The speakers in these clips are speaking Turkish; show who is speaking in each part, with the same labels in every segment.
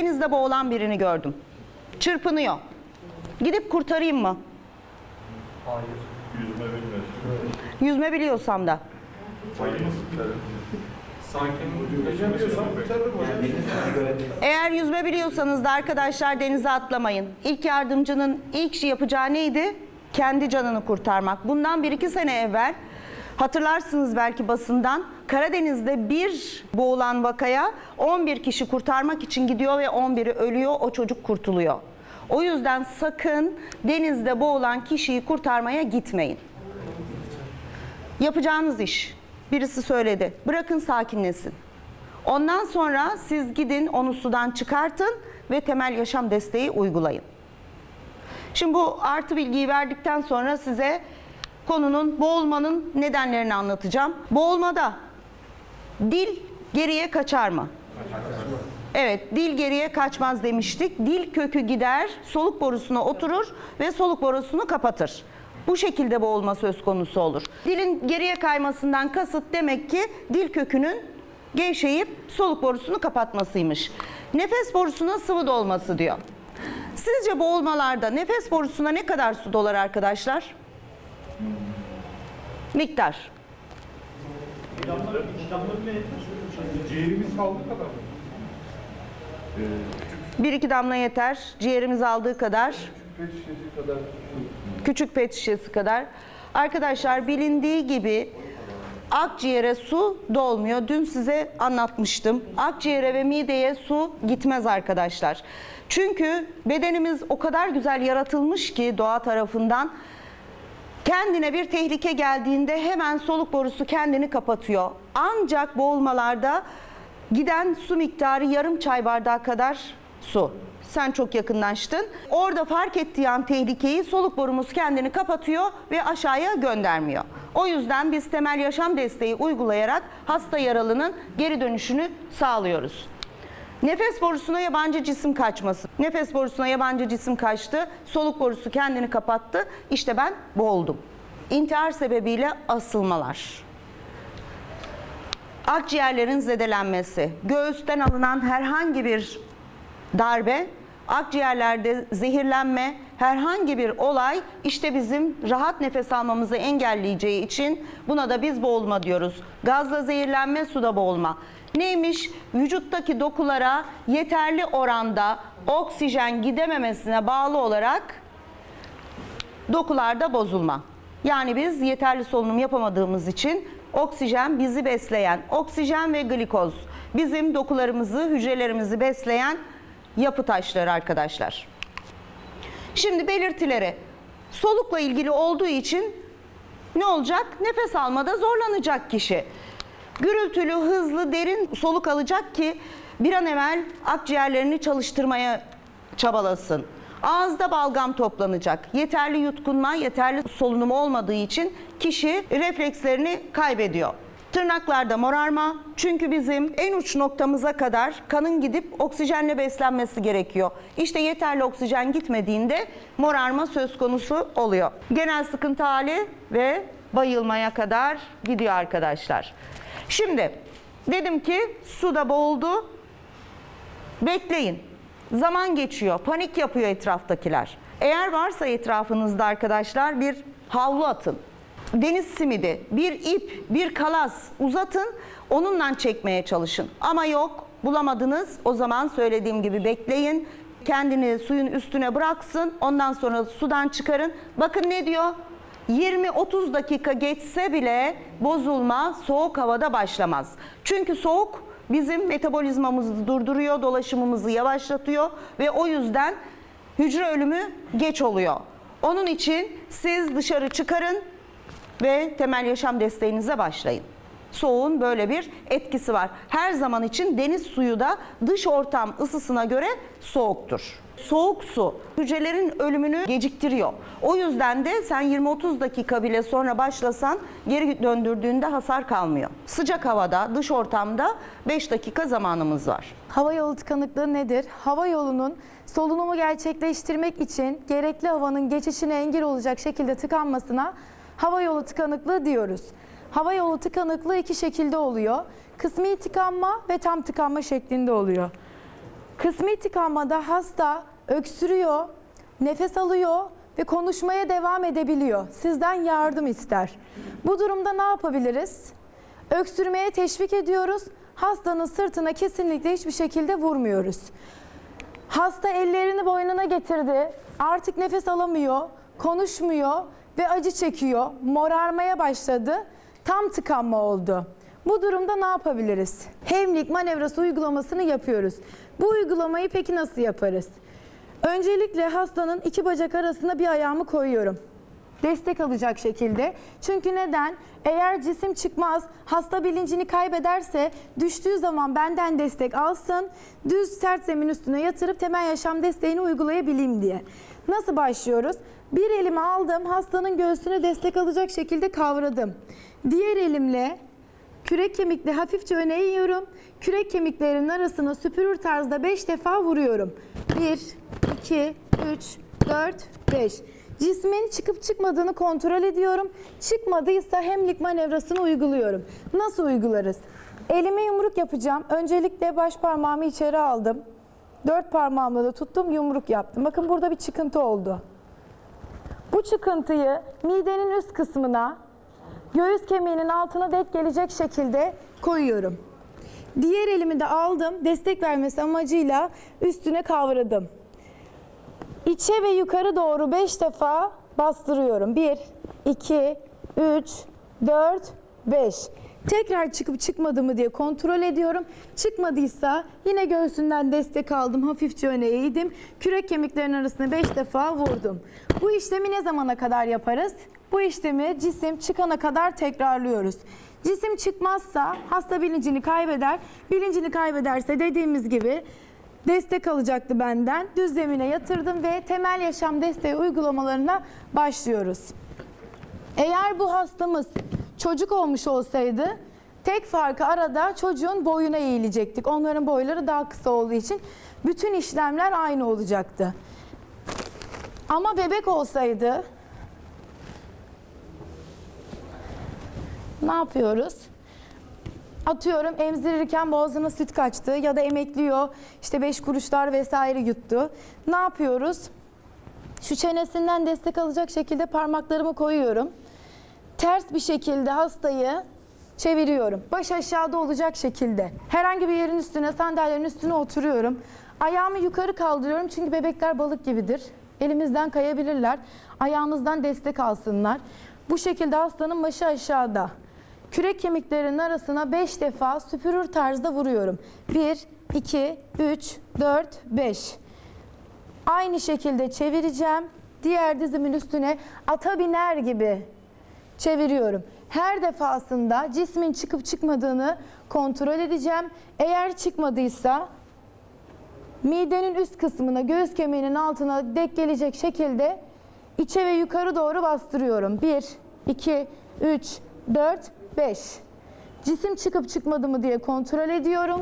Speaker 1: Denizde boğulan birini gördüm. Çırpınıyor. Gidip kurtarayım mı?
Speaker 2: Yüzme bilmiyorsun.
Speaker 1: Yüzme biliyorsam da. Eğer yüzme biliyorsanız da arkadaşlar denize atlamayın. İlk yardımcının ilk şey yapacağı neydi? Kendi canını kurtarmak. Bundan bir iki sene evvel hatırlarsınız belki basından Karadeniz'de bir boğulan vakaya 11 kişi kurtarmak için gidiyor ve 11'i ölüyor, o çocuk kurtuluyor. O yüzden sakın denizde boğulan kişiyi kurtarmaya gitmeyin. Yapacağınız iş. Birisi söyledi. Bırakın sakinlesin. Ondan sonra siz gidin onu sudan çıkartın ve temel yaşam desteği uygulayın. Şimdi bu artı bilgiyi verdikten sonra size konunun boğulmanın nedenlerini anlatacağım. Boğulmada dil geriye kaçar mı? Evet, dil geriye kaçmaz demiştik. Dil kökü gider, soluk borusuna oturur ve soluk borusunu kapatır. Bu şekilde boğulma söz konusu olur. Dilin geriye kaymasından kasıt demek ki dil kökünün gevşeyip soluk borusunu kapatmasıymış. Nefes borusuna sıvı dolması diyor. Sizce boğulmalarda nefes borusuna ne kadar su dolar arkadaşlar? Miktar.
Speaker 2: Ciğerimiz kaldı kadar mı?
Speaker 1: Bir iki damla yeter. Ciğerimiz aldığı kadar.
Speaker 2: Pet şişesi kadar
Speaker 1: küçük pet şişesi kadar. Arkadaşlar bilindiği gibi akciğere su dolmuyor. Dün size anlatmıştım. Akciğere ve mideye su gitmez arkadaşlar. Çünkü bedenimiz o kadar güzel yaratılmış ki doğa tarafından kendine bir tehlike geldiğinde hemen soluk borusu kendini kapatıyor. Ancak boğulmalarda giden su miktarı yarım çay bardağı kadar su. Sen çok yakınlaştın. Orada fark ettiği an tehlikeyi soluk borumuz kendini kapatıyor ve aşağıya göndermiyor. O yüzden biz temel yaşam desteği uygulayarak hasta yaralının geri dönüşünü sağlıyoruz. Nefes borusuna yabancı cisim kaçması. Nefes borusuna yabancı cisim kaçtı. Soluk borusu kendini kapattı. İşte ben boğuldum. İntihar sebebiyle asılmalar. Akciğerlerin zedelenmesi, göğüsten alınan herhangi bir darbe, akciğerlerde zehirlenme, herhangi bir olay işte bizim rahat nefes almamızı engelleyeceği için buna da biz boğulma diyoruz. Gazla zehirlenme, suda boğulma. Neymiş? Vücuttaki dokulara yeterli oranda oksijen gidememesine bağlı olarak dokularda bozulma. Yani biz yeterli solunum yapamadığımız için oksijen bizi besleyen, oksijen ve glikoz bizim dokularımızı, hücrelerimizi besleyen yapı taşları arkadaşlar. Şimdi belirtileri solukla ilgili olduğu için ne olacak? Nefes almada zorlanacak kişi. Gürültülü, hızlı, derin soluk alacak ki bir an evvel akciğerlerini çalıştırmaya çabalasın. Ağızda balgam toplanacak. Yeterli yutkunma, yeterli solunum olmadığı için kişi reflekslerini kaybediyor. Tırnaklarda morarma çünkü bizim en uç noktamıza kadar kanın gidip oksijenle beslenmesi gerekiyor. İşte yeterli oksijen gitmediğinde morarma söz konusu oluyor. Genel sıkıntı hali ve bayılmaya kadar gidiyor arkadaşlar. Şimdi dedim ki suda boğuldu. Bekleyin. Zaman geçiyor. Panik yapıyor etraftakiler. Eğer varsa etrafınızda arkadaşlar bir havlu atın. Deniz simidi, bir ip, bir kalas uzatın. Onunla çekmeye çalışın. Ama yok bulamadınız. O zaman söylediğim gibi bekleyin. Kendini suyun üstüne bıraksın. Ondan sonra sudan çıkarın. Bakın ne diyor? 20-30 dakika geçse bile bozulma soğuk havada başlamaz. Çünkü soğuk bizim metabolizmamızı durduruyor, dolaşımımızı yavaşlatıyor ve o yüzden hücre ölümü geç oluyor. Onun için siz dışarı çıkarın ve temel yaşam desteğinize başlayın. Soğuğun böyle bir etkisi var. Her zaman için deniz suyu da dış ortam ısısına göre soğuktur. Soğuk su hücrelerin ölümünü geciktiriyor. O yüzden de sen 20-30 dakika bile sonra başlasan geri döndürdüğünde hasar kalmıyor. Sıcak havada, dış ortamda 5 dakika zamanımız var.
Speaker 3: Hava yolu tıkanıklığı nedir? Hava yolunun solunumu gerçekleştirmek için gerekli havanın geçişine engel olacak şekilde tıkanmasına hava yolu tıkanıklığı diyoruz. Hava yolu tıkanıklığı iki şekilde oluyor. Kısmi tıkanma ve tam tıkanma şeklinde oluyor. Kısmi tıkanmada hasta öksürüyor, nefes alıyor ve konuşmaya devam edebiliyor. Sizden yardım ister. Bu durumda ne yapabiliriz? Öksürmeye teşvik ediyoruz. Hastanın sırtına kesinlikle hiçbir şekilde vurmuyoruz. Hasta ellerini boynuna getirdi. Artık nefes alamıyor, konuşmuyor ve acı çekiyor. Morarmaya başladı. Tam tıkanma oldu. Bu durumda ne yapabiliriz? Hemlik manevrası uygulamasını yapıyoruz. Bu uygulamayı peki nasıl yaparız? Öncelikle hastanın iki bacak arasına bir ayağımı koyuyorum destek alacak şekilde. Çünkü neden? Eğer cisim çıkmaz, hasta bilincini kaybederse düştüğü zaman benden destek alsın, düz sert zemin üstüne yatırıp temel yaşam desteğini uygulayabileyim diye. Nasıl başlıyoruz? Bir elimi aldım, hastanın göğsüne destek alacak şekilde kavradım. Diğer elimle kürek kemikli hafifçe öne eğiyorum. Kürek kemiklerinin arasına süpürür tarzda 5 defa vuruyorum. 1, 2, 3, 4, 5. Cismin çıkıp çıkmadığını kontrol ediyorum. Çıkmadıysa hemlik manevrasını uyguluyorum. Nasıl uygularız? Elime yumruk yapacağım. Öncelikle baş parmağımı içeri aldım. Dört parmağımla da tuttum yumruk yaptım. Bakın burada bir çıkıntı oldu. Bu çıkıntıyı midenin üst kısmına, göğüs kemiğinin altına dek gelecek şekilde koyuyorum. Diğer elimi de aldım. Destek vermesi amacıyla üstüne kavradım. İçe ve yukarı doğru 5 defa bastırıyorum. 1, 2, 3, 4, 5. Tekrar çıkıp çıkmadı mı diye kontrol ediyorum. Çıkmadıysa yine göğsünden destek aldım. Hafifçe öne eğdim. Kürek kemiklerinin arasına 5 defa vurdum. Bu işlemi ne zamana kadar yaparız? Bu işlemi cisim çıkana kadar tekrarlıyoruz. Cisim çıkmazsa hasta bilincini kaybeder. Bilincini kaybederse dediğimiz gibi destek alacaktı benden. Düz zemine yatırdım ve temel yaşam desteği uygulamalarına başlıyoruz. Eğer bu hastamız çocuk olmuş olsaydı tek farkı arada çocuğun boyuna eğilecektik. Onların boyları daha kısa olduğu için bütün işlemler aynı olacaktı. Ama bebek olsaydı ne yapıyoruz? Atıyorum emzirirken boğazına süt kaçtı ya da emekliyor işte beş kuruşlar vesaire yuttu. Ne yapıyoruz? Şu çenesinden destek alacak şekilde parmaklarımı koyuyorum. Ters bir şekilde hastayı çeviriyorum. Baş aşağıda olacak şekilde. Herhangi bir yerin üstüne, sandalyenin üstüne oturuyorum. Ayağımı yukarı kaldırıyorum çünkü bebekler balık gibidir. Elimizden kayabilirler. Ayağımızdan destek alsınlar. Bu şekilde hastanın başı aşağıda. Kürek kemiklerinin arasına 5 defa süpürür tarzda vuruyorum. 1, 2, 3, 4, 5. Aynı şekilde çevireceğim. Diğer dizimin üstüne ata biner gibi çeviriyorum. Her defasında cismin çıkıp çıkmadığını kontrol edeceğim. Eğer çıkmadıysa midenin üst kısmına, göğüs kemiğinin altına dek gelecek şekilde içe ve yukarı doğru bastırıyorum. 1, 2, 3, 4, 5. Cisim çıkıp çıkmadı mı diye kontrol ediyorum.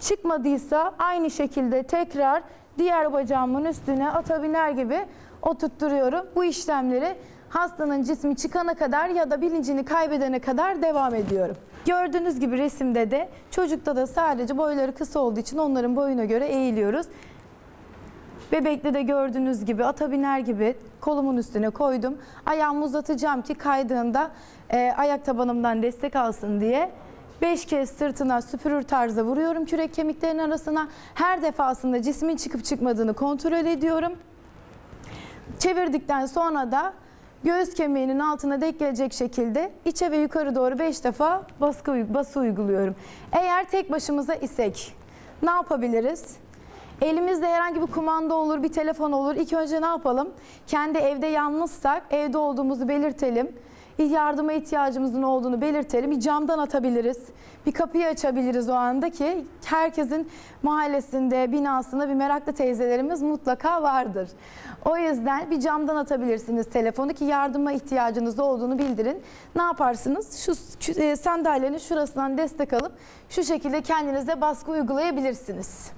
Speaker 3: Çıkmadıysa aynı şekilde tekrar diğer bacağımın üstüne ata biner gibi oturtturuyorum. Bu işlemleri hastanın cismi çıkana kadar ya da bilincini kaybedene kadar devam ediyorum. Gördüğünüz gibi resimde de çocukta da sadece boyları kısa olduğu için onların boyuna göre eğiliyoruz. Bebekte de gördüğünüz gibi ata biner gibi kolumun üstüne koydum. Ayağımı uzatacağım ki kaydığında e, ayak tabanımdan destek alsın diye. Beş kez sırtına süpürür tarzda vuruyorum kürek kemiklerinin arasına. Her defasında cismin çıkıp çıkmadığını kontrol ediyorum. Çevirdikten sonra da göğüs kemiğinin altına denk gelecek şekilde içe ve yukarı doğru 5 defa baskı bası uyguluyorum. Eğer tek başımıza isek ne yapabiliriz? Elimizde herhangi bir kumanda olur, bir telefon olur. İlk önce ne yapalım? Kendi evde yalnızsak evde olduğumuzu belirtelim. Yardıma ihtiyacımızın olduğunu belirtelim. Bir camdan atabiliriz. Bir kapıyı açabiliriz o anda ki herkesin mahallesinde, binasında bir meraklı teyzelerimiz mutlaka vardır. O yüzden bir camdan atabilirsiniz telefonu ki yardıma ihtiyacınız olduğunu bildirin. Ne yaparsınız? Şu, e, sandalyenin şurasından destek alıp şu şekilde kendinize baskı uygulayabilirsiniz.